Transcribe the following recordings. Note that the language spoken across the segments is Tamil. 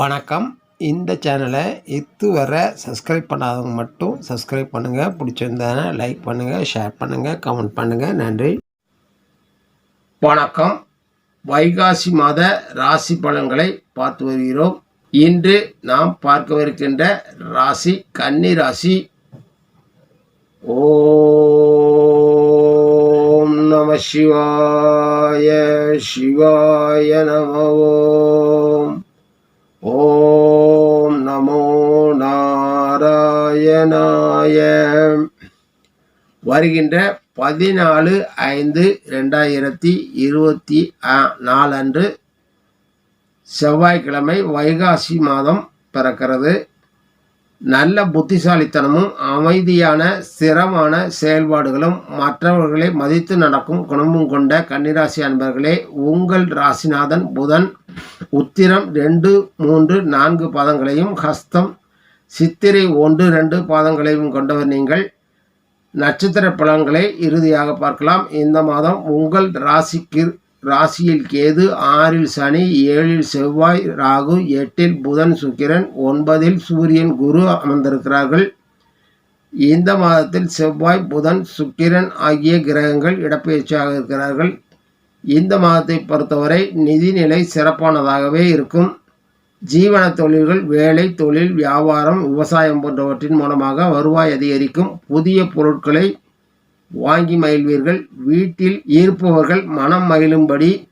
வணக்கம். இந்த சேனலை இதுவரை சப்ஸ்கிரைப் பண்ணாதவங்க மட்டும் சப்ஸ்கிரைப் பண்ணுங்கள் பிடிச்சிருந்தானே லைக் பண்ணுங்கள் ஷேர் பண்ணுங்கள் கமெண்ட் பண்ணுங்கள் நன்றி. வணக்கம். வைகாசி மாத ராசி பலன்களை பார்த்து வருகிறோம். இன்று நாம் பார்க்கவிருக்கின்ற ராசி கன்னி ராசி. ஓம் நம சிவாய சிவாய நம நாயனாய வருகின்ற பதினாலு ஐந்து ரெண்டாயிரத்தி இருபத்தி நாலு அன்று செவ்வாய்க்கிழமை வைகாசி மாதம் பிறக்கிறது. நல்ல புத்திசாலித்தனமும் அமைதியான ஸ்திரமான செயல்பாடுகளும் மற்றவர்களை மதித்து நடக்கும் குணமும் கொண்ட கன்னிராசி அன்பர்களே உங்கள் ராசிநாதன் புதன் உத்திரம் ரெண்டு மூன்று நான்கு பதங்களையும் ஹஸ்தம் சித்திரை ஒன்று ரெண்டு பாதங்களையும் கொண்டவர் நீங்கள். நட்சத்திர பலன்களை இறுதியாக பார்க்கலாம். இந்த மாதம் உங்கள் ராசிக்கு ராசியில் கேது ஆறில் சனி ஏழில் செவ்வாய் ராகு எட்டில் புதன் சுக்கிரன் ஒன்பதில் சூரியன் குரு அமர்ந்திருக்கிறார்கள். இந்த மாதத்தில் செவ்வாய் புதன் சுக்கிரன் ஆகிய கிரகங்கள் இடப்பெயர்ச்சியாக இருக்கிறார்கள். இந்த மாதத்தை பொறுத்தவரை நிதிநிலை சிறப்பானதாகவே இருக்கும். ஜீவன தொழில்கள் வேலை தொழில் வியாபாரம் விவசாயம் போன்றவற்றின் மூலமாக வருவாய் அதிகரிக்கும். புதிய பொருட்களை வாங்கி மகிழ்வீர்கள். வீட்டில் இருப்பவர்கள் மனம் மகிழும்படி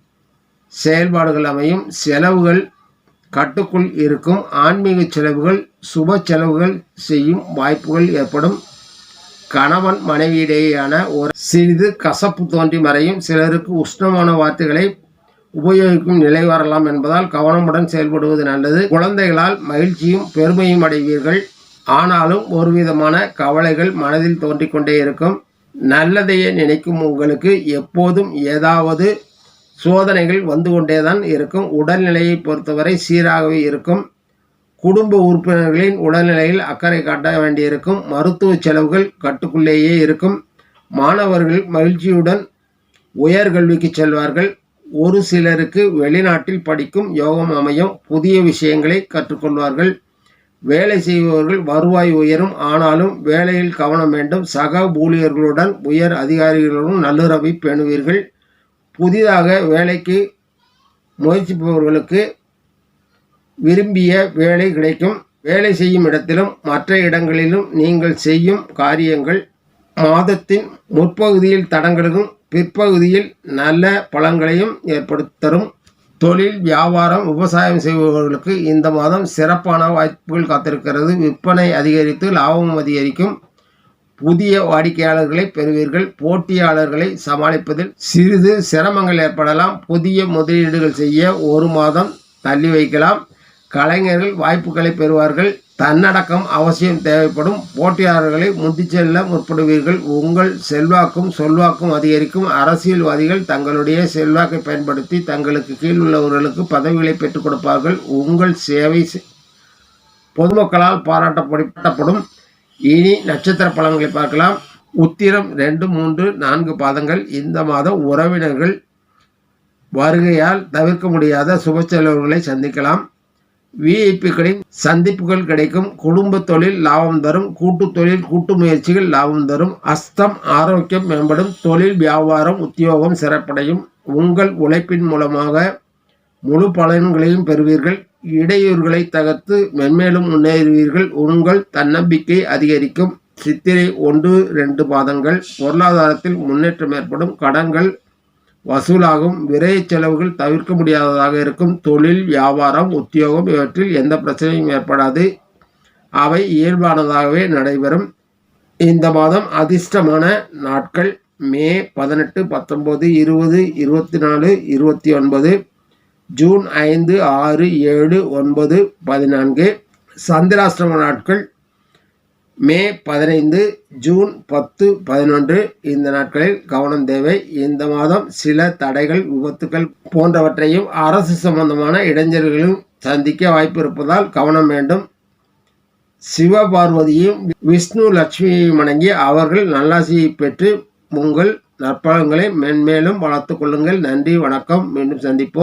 செயல்பாடுகள் அமையும். செலவுகள் கட்டுக்குள் இருக்கும். ஆன்மீக செலவுகள் சுப செலவுகள் செய்யும் வாய்ப்புகள் ஏற்படும். கணவன் மனைவியிடையேயான ஒரு சிறிது கசப்பு தோன்றி மறையும். சிலருக்கு உஷ்ணமான வார்த்தைகளை உபயோகிக்கும் நிலை வரலாம் என்பதால் கவனமுடன் செயல்படுவது நல்லது. குழந்தைகளால் மகிழ்ச்சியும் பெருமையும் அடைவீர்கள். ஆனாலும் ஒரு விதமான கவலைகள் மனதில் தோன்றிக்கொண்டே இருக்கும். நல்லதையே நினைக்கும் உங்களுக்கு எப்போதும் ஏதாவது சோதனைகள் வந்து கொண்டே தான் இருக்கும். உடல்நிலையை பொறுத்தவரை சீராகவே இருக்கும். குடும்ப உறுப்பினர்களின் உடல்நிலையில் அக்கறை காட்ட வேண்டியிருக்கும். மருத்துவ செலவுகள் கட்டுக்குள்ளேயே இருக்கும். மாணவர்கள் மகிழ்ச்சியுடன் உயர்கல்விக்கு செல்வார்கள். ஒரு சிலருக்கு வெளிநாட்டில் படிக்கும் யோகம் அமையும். புதிய விஷயங்களை கற்றுக்கொள்வார்கள். வேலை செய்பவர்கள் வருவாய் உயரும். ஆனாலும் வேலையில் கவனம் வேண்டும். சக ஊழியர்களுடன் உயர் அதிகாரிகளுடன் நல்லுறவை பேணுவீர்கள். புதிதாக வேலைக்கு முயற்சிப்பவர்களுக்கு விரும்பிய வேலை கிடைக்கும். வேலை செய்யும் இடத்திலும் மற்ற இடங்களிலும் நீங்கள் செய்யும் காரியங்கள் மாதத்தின் முற்பகுதியில் தடங்களும் பிற்பகுதியில் நல்ல பலன்களையும் ஏற்படுத்தரும் தொழில் வியாபாரம் விவசாயம் செய்பவர்களுக்கு இந்த மாதம் சிறப்பான வாய்ப்புகள் காத்திருக்கிறது. விற்பனை அதிகரித்து லாபமும் அதிகரிக்கும். புதிய வாடிக்கையாளர்களை பெறுவீர்கள். போட்டியாளர்களை சமாளிப்பதில் சிறிது சிரமங்கள் ஏற்படலாம். புதிய முதலீடுகள் செய்ய ஒரு மாதம் தள்ளி வைக்கலாம். கலைஞர்கள் வாய்ப்புகளை பெறுவார்கள். தன்னடக்கம் அவசியம் தேவைப்படும். போட்டியாளர்களை முந்தி செல்ல முற்படுவீர்கள். உங்கள் செல்வாக்கும் சொல்வாக்கும் அதிகரிக்கும். அரசியல்வாதிகள் தங்களுடைய செல்வாக்கை பயன்படுத்தி தங்களுக்கு கீழ் உள்ளவர்களுக்கு பதவிகளை பெற்றுக் கொடுப்பார்கள். உங்கள் சேவை பொதுமக்களால் பாராட்டப்படும். இனி நட்சத்திர பலன்களை பார்க்கலாம். உத்திரம் ரெண்டு மூன்று நான்கு பாதங்கள். இந்த மாதம் உறவினர்கள் வருகையால் தவிர்க்க முடியாத சுப செலவுகளை சந்திக்கலாம். விஐபிக்களின் சந்திப்புகள் கிடைக்கும். குடும்ப தொழில் லாபம் தரும். கூட்டு தொழில் கூட்டு முயற்சிகள் லாபம் தரும். அஸ்தம் ஆரோக்கியம் மேம்படும். தொழில் வியாபாரம் உத்தியோகம் சிறப்படையும். உங்கள் உழைப்பின் மூலமாக முழு பலன்களையும் பெறுவீர்கள். இடையூறுகளை தகர்த்து மென்மேலும் முன்னேறுவீர்கள். உங்கள் தன்னம்பிக்கை அதிகரிக்கும். சித்திரை ஒன்று ரெண்டு பாதங்கள் பொருளாதாரத்தில் முன்னேற்றம் ஏற்படும். கடன்கள் வசூலாகும். விரைய செலவுகள் தவிர்க்க முடியாததாக இருக்கும். தொழில் வியாபாரம் உத்தியோகம் இவற்றில் எந்த பிரச்சனையும் ஏற்படாது. அவை இயல்பானதாகவே நடைபெறும். இந்த மாதம் அதிர்ஷ்டமான நாட்கள். மே பதினெட்டு பத்தொம்போது இருபது இருபத்தி நாலு இருபத்தி ஒன்பது ஜூன் ஐந்து ஆறு ஏழு ஒன்பது பதினான்கு. சந்திராஷ்டிரம நாட்கள். மே பதினைந்து ஜூன் பத்து பதினொன்று இந்த நாட்களில் கவனம் தேவை. இந்த மாதம் சில தடைகள் விபத்துக்கள் போன்றவற்றையும் அரசு சம்பந்தமான இடைஞ்சல்களும் சந்திக்க வாய்ப்பு இருப்பதால் கவனம் வேண்டும். சிவபார்வதியும் விஷ்ணு லட்சுமியையும் வணங்கி அவர்கள் நல்லாசியை பெற்று உங்கள் நற்பழங்களை மென்மேலும் வளர்த்து கொள்ளுங்கள். நன்றி வணக்கம். மீண்டும் சந்திப்போம்.